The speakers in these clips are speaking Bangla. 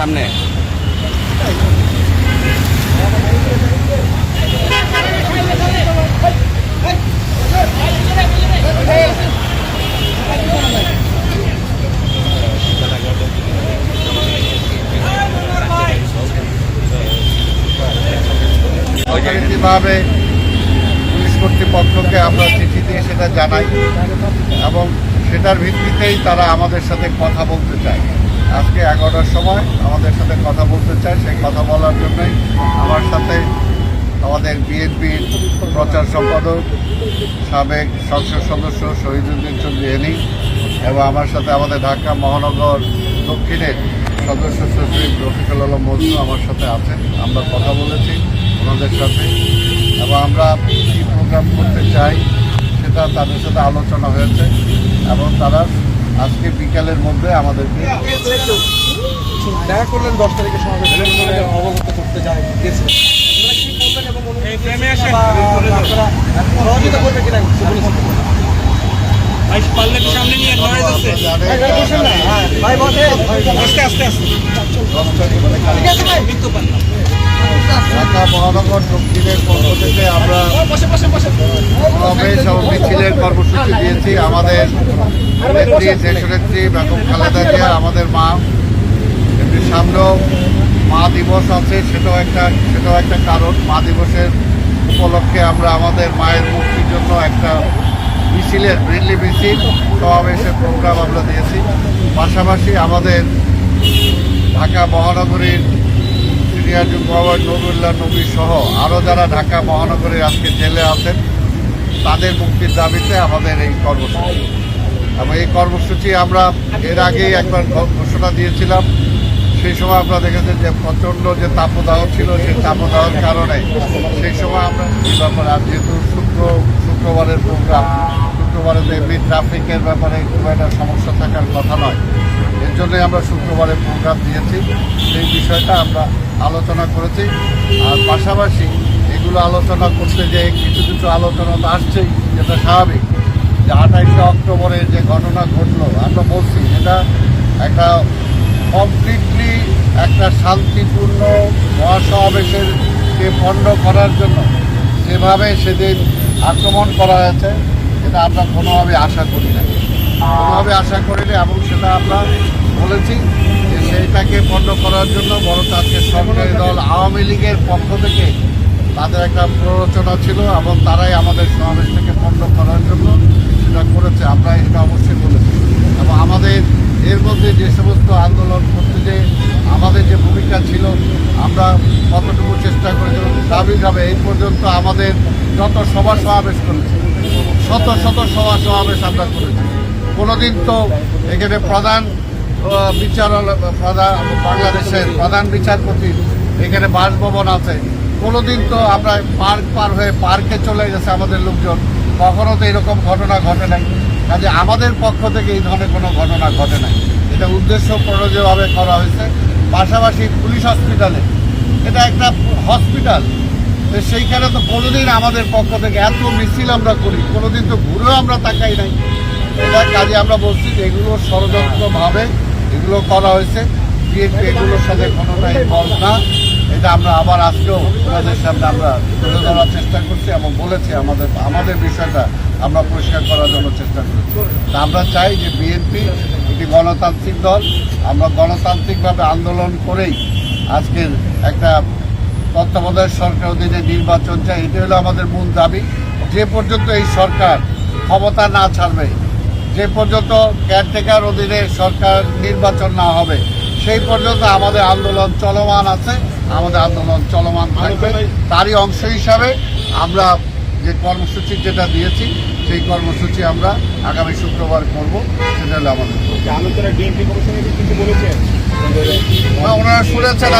সামনে। যথারীতিভাবে পুলিশ কর্তৃপক্ষকে আমরা চিঠি দিয়ে সেটা জানাই এবং সেটার ভিত্তিতেই তারা আমাদের সাথে কথা বলতে চায়। আজকে এগারোটার সময় আমাদের সাথে কথা বলতে চায়। সেই কথা বলার জন্যই আমার সাথে আমাদের বিএনপির প্রচার সম্পাদক, সাবেক সংসদ সদস্য শহীদুদ্দিন চৌধুরী এবং আমার সাথে আমাদের ঢাকা মহানগর দক্ষিণের সদস্য সচিব রফিকুল আলম মজনু আমার সাথে আছেন। আমরা কথা বলেছি ওনাদের সাথে এবং আমরা কী প্রোগ্রাম করতে চাই সেটা তাদের সাথে আলোচনা হয়েছে এবং তারা আজকে বিকালের মধ্যে আমাদেরকে দেখা করলেন দশ তারিখে সমাবেশ অবগত করতে যায় গেছিলেন এবং সহযোগিতা করবে কিনা। ভাই পারলে একটু সামনে নিয়ে নড়ে যাচ্ছে ভাই, বসেন। আস্তে আস্তে আস্তে ঠিক আছে, ভাই? তো পারলাম ঢাকা মহানগর দক্ষিণের পক্ষ থেকে আমরা। সমাবেশ এবং মিছিলের কর্মসূচি দিয়েছি আমাদের নেত্রী দেশনেত্রী বেগম খালেদা জিয়া আমাদের মা এমনি সামনেও মা দিবস আছে সেটাও একটা সেটাও একটা কারণ মা দিবসের উপলক্ষে আমরা আমাদের মায়ের মুক্তির জন্য একটা মিছিলের রিলি মিছিল, সমাবেশের প্রোগ্রাম আমরা দিয়েছি। পাশাপাশি আমাদের ঢাকা মহানগরীর সিনিয়র যুগ্ম নবুল্লাহ নবী সহ আরও যারা ঢাকা মহানগরীর আজকে জেলে আছেন, তাদের মুক্তির দাবিতে আমাদের এই কর্মসূচি। এবং এই কর্মসূচি আমরা এর আগেই একবার ঘোষণা দিয়েছিলাম। সেই সময় আমরা দেখেছেন যে প্রচণ্ড যে তাপদাহ ছিল, সেই তাপদাহের কারণে সেই সময় আমরা ব্যাপারে আর যেহেতু শুক্র শুক্রবারের প্রোগ্রাম শুক্রবারে তো এমনি ট্রাফিকের ব্যাপারে খুব একটা সমস্যা থাকার কথা নয়। এর জন্যই আমরা শুক্রবারে প্রোগ্রাম দিয়েছি। সেই বিষয়টা আমরা আলোচনা করেছি। আর পাশাপাশি এগুলো আলোচনা করতে যে কিছু কিছু আলোচনা তো আসছেই, যেটা স্বাভাবিক। যে আঠাইশে অক্টোবরে যে ঘটনা ঘটলো, আমরা বলছি এটা একটা কমপ্লিটলি একটা শান্তিপূর্ণ মহাসমাবেশের কে পণ্ড করার জন্য যেভাবে সেদিন আক্রমণ করা হয়েছে এটা আমরা কোনোভাবে আশা করি না। কোনোভাবে আশা করিনি এবং সেটা আমরা বলেছি যে সেইটাকে পণ্ড করার জন্য বরং আজকে সরকারি দল আওয়ামী লীগের পক্ষ থেকে তাদের একটা প্ররোচনা ছিল এবং তারাই আমাদের সমাবেশটাকে পণ্ড করার জন্য সেটা করেছে। আমরা এটা অবশ্যই বলেছি। এবং আমাদের এর মধ্যে যে সমস্ত আন্দোলন করতে যে আমাদের যে ভূমিকা ছিল, আমরা কতটুকু চেষ্টা করেছিলাম স্বাভাবিকভাবে এই পর্যন্ত আমাদের যত সভা সমাবেশ করেছি শত শত সভা সমাবেশ আমরা করেছি। কোনোদিন তো এখানে প্রধান বিচারালয়, প্রধান, বাংলাদেশের প্রধান বিচারপতি এখানে বাসভবন আছে। কোনোদিন তো আমরা পার্ক পার হয়ে পার্কে চলে গেছে আমাদের লোকজন। কখনো তো এরকম ঘটনা ঘটে নাই। কাজে আমাদের পক্ষ থেকে এই ধরনের কোনো ঘটনা ঘটে নাই। এটা উদ্দেশ্য প্রণোদিতভাবে করা হয়েছে। পাশাপাশি পুলিশ হসপিটালে। এটা একটা হসপিটাল। সেইখানে তো কোনোদিন আমাদের পক্ষ থেকে এত মিছিল আমরা করি, কোনোদিন তো ঘুরেও আমরা তাকাই নাই। এটা কাজে আমরা বলছি যে এগুলো ষড়যন্ত্রভাবে এগুলো করা হয়েছে, বিএনপি এগুলোর সাথে কোনোটাই ইনভলভ না। এটা আমরা আবার আজকেও ওনাদের সামনে আমরা তুলে ধরার চেষ্টা করছি এবং বলেছি আমাদের আমাদের বিষয়টা আমরা পরিষ্কার করার জন্য চেষ্টা করেছি। আমরা চাই যে বিএনপি একটি গণতান্ত্রিক দল, আমরা গণতান্ত্রিকভাবে আন্দোলন করেই আজকের একটা তত্ত্বাবধায়ক সরকার অধীনে নির্বাচন চাই এটি হলো আমাদের মূল দাবি। যে পর্যন্ত এই সরকার ক্ষমতা না ছাড়বে যে পর্যন্ত কেয়ারটেকার অধীনে সরকার নির্বাচন না হবে সেই পর্যন্ত আমাদের আন্দোলন চলমান আছে। আমাদের আন্দোলন চলমান থাকবে। তারই অংশ হিসাবে আমরা যে কর্মসূচি যেটা দিয়েছি সেই কর্মসূচি আমরা আগামী শুক্রবার করব সেটা হলো আমাদের ওনারা শুনেছেন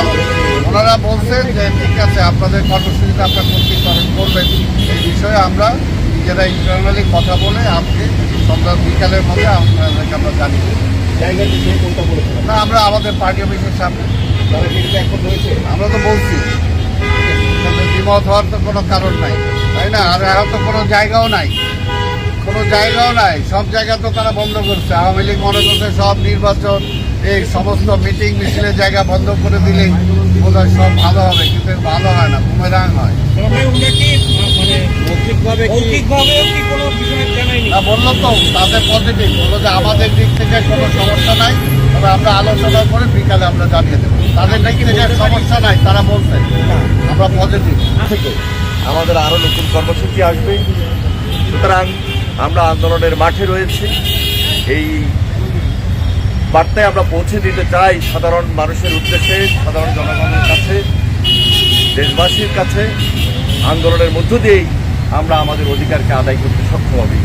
ওনারা বলছেন যে ঠিক আছে আপনাদের কর্মসূচিটা আপনার করেন করবেন। এই বিষয়ে আমরা নিজেরা ইন্টারনালি কথা বলে আজকে সন্ধ্যা বিকালের মধ্যে আপনাদেরকে আমরা জানিয়ে না আমরা আমাদের পার্টি অফিসের সামনে। আমরা তো বলছি দ্বিমত হওয়ার তো কোনো কারণ নাই। তাই না? আর এখন তো কোনো জায়গাও নাই। কোনো জায়গাও নাই। সব জায়গা তো তারা বন্ধ করছে। আওয়ামী লীগ মনে করছে সব নির্বাচন এই সমস্ত মিটিং মিছিলের জায়গা বন্ধ করে দিলেই বোধহয় সব ভালো হবে। কিন্তু ভালো হয় না বুমেরাং হয়। মানে না বলল তো তাদের পজিটিভ বলল যে আমাদের দিক থেকে কোনো সমস্যা নাই তবে আমরা আলোচনা করে বিকালে আমরা জানিয়ে দেবো। তাদের দিক থেকে সমস্যা নাই তারা বলছে। আমরা পজিটিভ থেকে আমাদের আরও নতুন কর্মসূচি আসবে। সুতরাং আমরা আন্দোলনের মাঠে রয়েছি। এই বার্তায় আমরা পৌঁছে দিতে চাই সাধারণ মানুষের উদ্দেশ্যে, সাধারণ জনগণের কাছে, দেশবাসীর কাছে। আন্দোলনের মধ্য দিয়েই আমরা আমাদের অধিকারকে আদায় করতে সক্ষম হবে